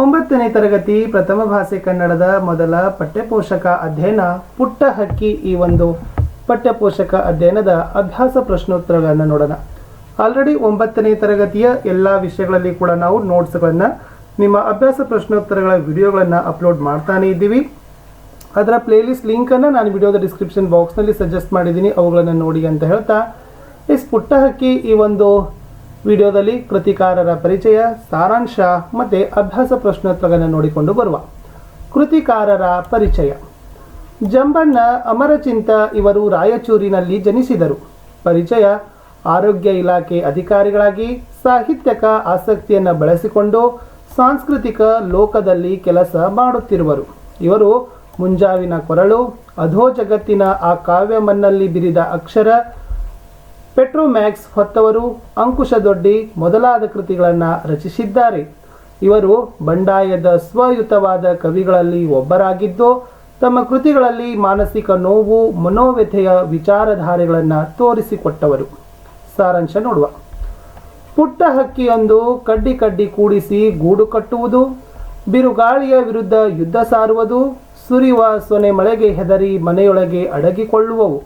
ಒಂಬತ್ತನೇ ತರಗತಿ ಪ್ರಥಮ ಭಾಷೆ ಕನ್ನಡದ ಮೊದಲ ಪಠ್ಯಪೋಷಕ ಅಧ್ಯಯನ ಪುಟ್ಟ ಹಕ್ಕಿ ಈ ಒಂದು ಪಠ್ಯಪೋಷಕ ಅಧ್ಯಯನದ ಅಭ್ಯಾಸ ಪ್ರಶ್ನೋತ್ತರಗಳನ್ನು ನೋಡೋಣ. ಆಲ್ರೆಡಿ ಒಂಬತ್ತನೇ ತರಗತಿಯ ಎಲ್ಲ ವಿಷಯಗಳಲ್ಲಿ ಕೂಡ ನಾವು ನೋಟ್ಸ್ಗಳನ್ನು, ನಿಮ್ಮ ಅಭ್ಯಾಸ ಪ್ರಶ್ನೋತ್ತರಗಳ ವಿಡಿಯೋಗಳನ್ನು ಅಪ್ಲೋಡ್ ಮಾಡ್ತಾನೆ ಇದ್ದೀವಿ. ಅದರ ಪ್ಲೇಲಿಸ್ಟ್ ಲಿಂಕನ್ನು ನಾನು ವಿಡಿಯೋದ ಡಿಸ್ಕ್ರಿಪ್ಷನ್ ಬಾಕ್ಸ್ನಲ್ಲಿ ಸಜೆಸ್ಟ್ ಮಾಡಿದ್ದೀನಿ, ಅವುಗಳನ್ನು ನೋಡಿ ಅಂತ ಹೇಳ್ತಾ. ಎಸ್ ಪುಟ್ಟ ಹಕ್ಕಿ ಈ ಒಂದು ವಿಡಿಯೋದಲ್ಲಿ ಕೃತಿಕಾರರ ಪರಿಚಯ, ಸಾರಾಂಶ ಮತ್ತು ಅಭ್ಯಾಸ ಪ್ರಶ್ನೋತ್ತರಗಳನ್ನು ನೋಡಿಕೊಂಡು ಬರುವ ಕೃತಿಕಾರರ ಪರಿಚಯ. ಜಂಬಣ್ಣ ಅಮರಚಿಂತ ಇವರು ರಾಯಚೂರಿನಲ್ಲಿ ಜನಿಸಿದರು. ಪರಿಚಯ, ಆರೋಗ್ಯ ಇಲಾಖೆ ಅಧಿಕಾರಿಗಳಾಗಿ ಸಾಹಿತ್ಯಕ ಆಸಕ್ತಿಯನ್ನು ಬಳಸಿಕೊಂಡು ಸಾಂಸ್ಕೃತಿಕ ಲೋಕದಲ್ಲಿ ಕೆಲಸ ಮಾಡುತ್ತಿರುವರು. ಇವರು ಮುಂಜಾವಿನ ಕೊರಳು ಅಧೋ ಜಗತ್ತಿನ ಆ ಕಾವ್ಯ ಮನ್ನಲ್ಲಿ ಬಿರಿದ ಅಕ್ಷರ ಪೆಟ್ರೋಮ್ಯಾಕ್ಸ್ ಹೊತ್ತವರು ಅಂಕುಶ ದೊಡ್ಡಿ ಮೊದಲಾದ ಕೃತಿಗಳನ್ನು ರಚಿಸಿದ್ದಾರೆ. ಇವರು ಬಂಡಾಯದ ಸ್ವಯುತವಾದ ಕವಿಗಳಲ್ಲಿ ಒಬ್ಬರಾಗಿದ್ದು, ತಮ್ಮ ಕೃತಿಗಳಲ್ಲಿ ಮಾನಸಿಕ ನೋವು, ಮನೋವ್ಯಥೆಯ ವಿಚಾರಧಾರೆಗಳನ್ನು ತೋರಿಸಿಕೊಟ್ಟವರು. ಸಾರಾಂಶ ನೋಡುವ. ಪುಟ್ಟ ಹಕ್ಕಿಯೊಂದು ಕಡ್ಡಿ ಕಡ್ಡಿ ಕೂಡಿಸಿ ಗೂಡು ಕಟ್ಟುವುದು, ಬಿರುಗಾಳಿಯ ವಿರುದ್ಧ ಯುದ್ಧ ಸಾರುವುದು ಸುರಿಯುವ ಸೊನೆ ಮಳೆಗೆ ಹೆದರಿ ಮನೆಯೊಳಗೆ ಅಡಗಿಕೊಳ್ಳುವವು.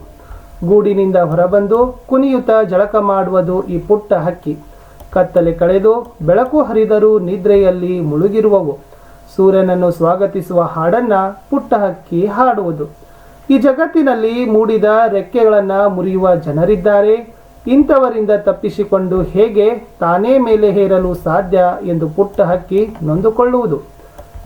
ಗೂಡಿನಿಂದ ಹೊರಬಂದು ಕುನಿಯುತ ಜಳಕ ಮಾಡುವುದು ಈ ಪುಟ್ಟ ಹಕ್ಕಿ. ಕತ್ತಲೆ ಕಳೆದು ಬೆಳಕು ಹರಿದರೂ ನಿದ್ರೆಯಲ್ಲಿ ಮುಳುಗಿರುವವು. ಸೂರ್ಯನನ್ನು ಸ್ವಾಗತಿಸುವ ಹಾಡನ್ನ ಪುಟ್ಟ ಹಕ್ಕಿ ಹಾಡುವುದು. ಈ ಜಗತ್ತಿನಲ್ಲಿ ಮೂಡಿದ ರೆಕ್ಕೆಗಳನ್ನು ಮುರಿಯುವ ಜನರಿದ್ದಾರೆ. ಇಂಥವರಿಂದ ತಪ್ಪಿಸಿಕೊಂಡು ಹೇಗೆ ತಾನೇ ಮೇಲೆ ಹೇರಲು ಸಾಧ್ಯ ಎಂದು ಪುಟ್ಟ ಹಕ್ಕಿ ನೊಂದುಕೊಳ್ಳುವುದು.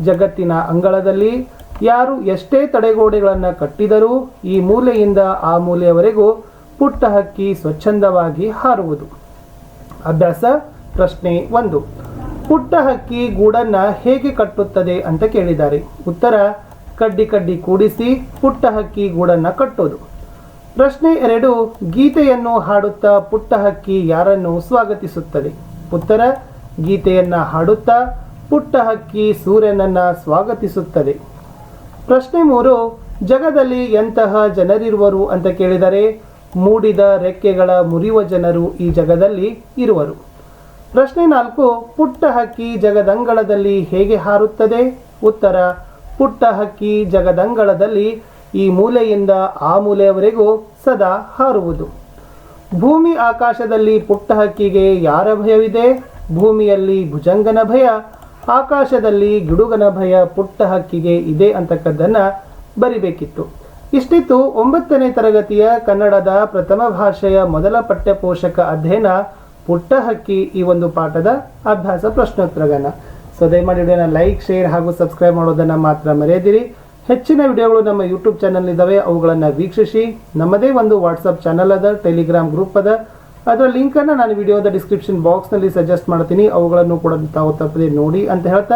ಜಗತ್ತಿನ ಅಂಗಳದಲ್ಲಿ ಯಾರು ಎಷ್ಟೇ ತಡೆಗೋಡೆಗಳನ್ನು ಕಟ್ಟಿದರೂ ಈ ಮೂಲೆಯಿಂದ ಆ ಮೂಲೆಯವರೆಗೂ ಪುಟ್ಟ ಹಕ್ಕಿ ಸ್ವಚ್ಛಂದವಾಗಿ ಹಾರುವುದು. ಅಭ್ಯಾಸ ಪ್ರಶ್ನೆ ಒಂದು. ಪುಟ್ಟ ಹಕ್ಕಿ ಗೂಡನ್ನ ಹೇಗೆ ಕಟ್ಟುತ್ತದೆ ಅಂತ ಕೇಳಿದ್ದಾರೆ. ಉತ್ತರ, ಕಡ್ಡಿ ಕಡ್ಡಿ ಕೂಡಿಸಿ ಪುಟ್ಟ ಹಕ್ಕಿ ಗೂಡನ್ನ ಕಟ್ಟೋದು. ಪ್ರಶ್ನೆ ಎರಡು, ಗೀತೆಯನ್ನು ಹಾಡುತ್ತಾ ಪುಟ್ಟ ಹಕ್ಕಿ ಯಾರನ್ನು ಸ್ವಾಗತಿಸುತ್ತದೆ? ಉತ್ತರ, ಗೀತೆಯನ್ನ ಹಾಡುತ್ತಾ ಪುಟ್ಟ ಹಕ್ಕಿ ಸೂರ್ಯನನ್ನ ಸ್ವಾಗತಿಸುತ್ತದೆ. ಪ್ರಶ್ನೆ ಮೂರು, ಜಗದಲ್ಲಿ ಎಂತಹ ಜನರಿರುವರು ಅಂತ ಕೇಳಿದರೆ, ಮೂಡಿದ ರೆಕ್ಕೆಗಳ ಮುರಿಯುವ ಜನರು ಈ ಜಗದಲ್ಲಿ ಇರುವರು. ಪ್ರಶ್ನೆ ನಾಲ್ಕು, ಪುಟ್ಟ ಹಕ್ಕಿ ಜಗದಂಗಳದಲ್ಲಿ ಹೇಗೆ ಹಾರುತ್ತದೆ? ಉತ್ತರ, ಪುಟ್ಟ ಹಕ್ಕಿ ಜಗದಂಗಳದಲ್ಲಿ ಈ ಮೂಲೆಯಿಂದ ಆ ಮೂಲೆಯವರೆಗೂ ಸದಾ ಹಾರುವುದು. ಭೂಮಿ ಆಕಾಶದಲ್ಲಿ ಪುಟ್ಟ ಹಕ್ಕಿಗೆ ಯಾರ ಭಯವಿದೆ? ಭೂಮಿಯಲ್ಲಿ ಭುಜಂಗನ ಭಯ ಆಕಾಶದಲ್ಲಿ ಗಿಡುಗನ ಭಯ ಪುಟ್ಟ ಹಕ್ಕಿಗೆ ಇದೆ ಅಂತಕ್ಕದ್ದನ್ನು ಬರಿಬೇಕಿತ್ತು. ಇಷ್ಟಿತ್ತು ಒಂಬತ್ತನೇ ತರಗತಿಯ ಕನ್ನಡದ ಪ್ರಥಮ ಭಾಷೆಯ ಮೊದಲ ಪಠ್ಯಪೋಷಕ ಅಧ್ಯಯನ ಪುಟ್ಟ ಹಕ್ಕಿ ಈ ಒಂದು ಪಾಠದ ಅಭ್ಯಾಸ ಪ್ರಶ್ನೋತ್ತರಗಳನ್ನ ಸೊ ದಯಮಾಡಿ ವಿಡಿಯೋನ ಲೈಕ್, ಶೇರ್ ಹಾಗೂ ಸಬ್ಸ್ಕ್ರೈಬ್ ಮಾಡೋದನ್ನು ಮಾತ್ರ ಮರೆಯದಿರಿ. ಹೆಚ್ಚಿನ ವಿಡಿಯೋಗಳು ನಮ್ಮ ಯೂಟ್ಯೂಬ್ ಚಾನಲ್ ಇದ್ದಾವೆ ಅವುಗಳನ್ನು ವೀಕ್ಷಿಸಿ. ನಮ್ಮದೇ ಒಂದು ವಾಟ್ಸಪ್ ಚಾನಲ್ ಅದ ಟೆಲಿಗ್ರಾಮ್ ಗ್ರೂಪ್ ಅದ. ಅದರ ಲಿಂಕನ್ನು ನಾನು ವಿಡಿಯೋದ ಡಿಸ್ಕ್ರಿಪ್ಷನ್ ಬಾಕ್ಸ್ನಲ್ಲಿ ಸಜೆಸ್ಟ್ ಮಾಡ್ತೀನಿ. ಅವುಗಳನ್ನು ಕೂಡ ತಾವು ತಪ್ಪದೆ ನೋಡಿ ಅಂತ ಹೇಳ್ತಾ